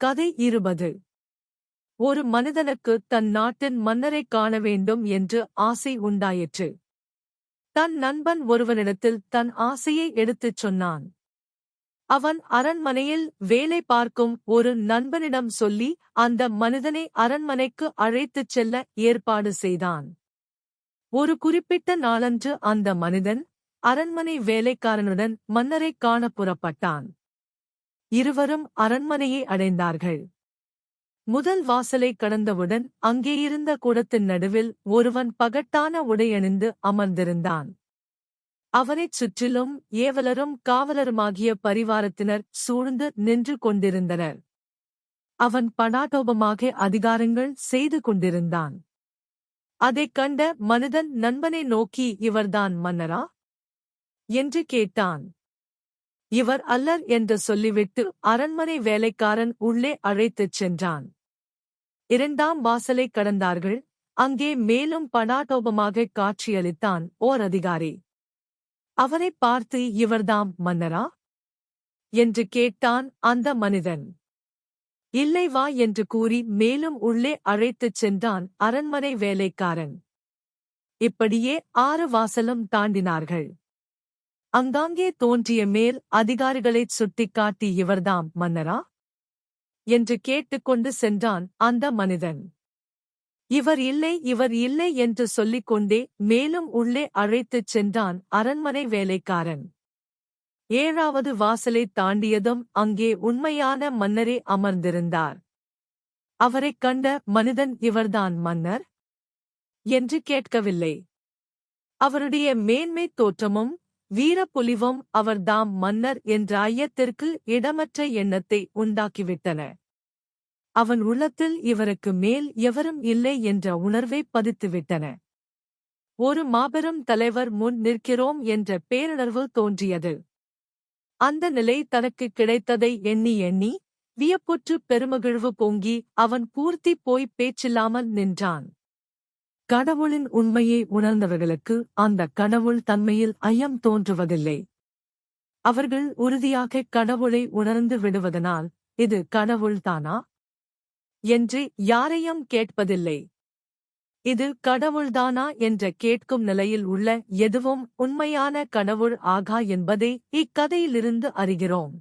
கதை இருபது. ஒரு மனிதனுக்கு தன் நாட்டின் மன்னரைக் காண வேண்டும் என்று ஆசை உண்டாயிற்று. தன் நண்பன் ஒருவனிடத்தில் தன் ஆசையை எடுத்துச் சொன்னான். அவன் அரண்மனையில் வேலை பார்க்கும் ஒரு நண்பனிடம் சொல்லி அந்த மனிதனை அரண்மனைக்கு அழைத்துச் செல்ல ஏற்பாடு செய்தான். ஒரு குறிப்பிட்ட நாளன்று அந்த மனிதன் அரண்மனை வேலைக்காரனுடன் மன்னரைக் காண புறப்பட்டான். இருவரும் அரண்மனையை அடைந்தார்கள். முதல் வாசலை கடந்தவுடன் அங்கேயிருந்த கூடத்தின் நடுவில் ஒருவன் பகட்டான உடையணிந்து அமர்ந்திருந்தான். அவனைச் சுற்றிலும் ஏவலரும் காவலருமாகிய பரிவாரத்தினர் சூழ்ந்து நின்று கொண்டிருந்தனர். அவன் படாடோபமாக அதிகாரங்கள் செய்து கொண்டிருந்தான். அதைக் கண்ட மனிதன் நண்பனை நோக்கி இவர்தான் மன்னரா? என்று கேட்டான். இவர் அல்லர் என்று சொல்லிவிட்டு அரண்மனை வேலைக்காரன் உள்ளே அழைத்துச் சென்றான். இரண்டாம் வாசலை கடந்தார்கள். அங்கே மேலும் படாடோபமாக காட்சியளித்தான் ஓர் அதிகாரி. அவரைப் பார்த்து இவர்தாம் மன்னரா என்று கேட்டான் அந்த மனிதன். இல்லை வா என்று கூறி மேலும் உள்ளே அழைத்துச் சென்றான் அரண்மனை வேலைக்காரன். இப்படியே ஆறு வாசலும் தாண்டினார்கள். அங்காங்கே தோன்றிய மேல் அதிகாரிகளைச் சுட்டிக்காட்டி இவர்தாம் மன்னரா? என்று கேட்டுக்கொண்டு சென்றான் அந்த மனிதன். இவர் இல்லை இவர் இல்லை என்று சொல்லிக் கொண்டே மேலும் உள்ளே அழைத்துச் சென்றான் அரண்மனை வேலைக்காரன். ஏழாவது வாசலைத் தாண்டியதும் அங்கே உண்மையான மன்னரே அமர்ந்திருந்தார். அவரைக் கண்ட மனிதன் இவர்தான் மன்னர்? என்று கேட்கவில்லை. அவருடைய மேன்மைத் தோற்றமும் வீரப்புலிவும் அவர்தாம் மன்னர் என்ற ஐயத்திற்கு இடமற்ற எண்ணத்தை உண்டாக்கிவிட்டன. அவன் உள்ளத்தில் இவருக்கு மேல் எவரும் இல்லை என்ற உணர்வை பதித்துவிட்டன. ஒரு மாபெரும் தலைவர் முன் நிற்கிறோம் என்ற பேருணர்வு தோன்றியது. அந்த நிலை தனக்கு கிடைத்ததை எண்ணி எண்ணி வியப்புற்று பெருமகிழ்வு பொங்கி அவன் பூர்த்தி போய் பேச்சில்லாமல் நின்றான். கடவுளின் உண்மையை உணர்ந்தவர்களுக்கு அந்த கடவுள் தன்மையில் ஐயம் தோன்றுவதில்லை. அவர்கள் உறுதியாக கடவுளை உணர்ந்து விடுவதனால் இது கடவுள்தானா என்று யாரையும் கேட்பதில்லை. இது கடவுள்தானா என்ற கேட்கும் நிலையில் உள்ள எதுவும் உண்மையான கடவுள் ஆகா என்பதை இக்கதையிலிருந்து அறிகிறோம்.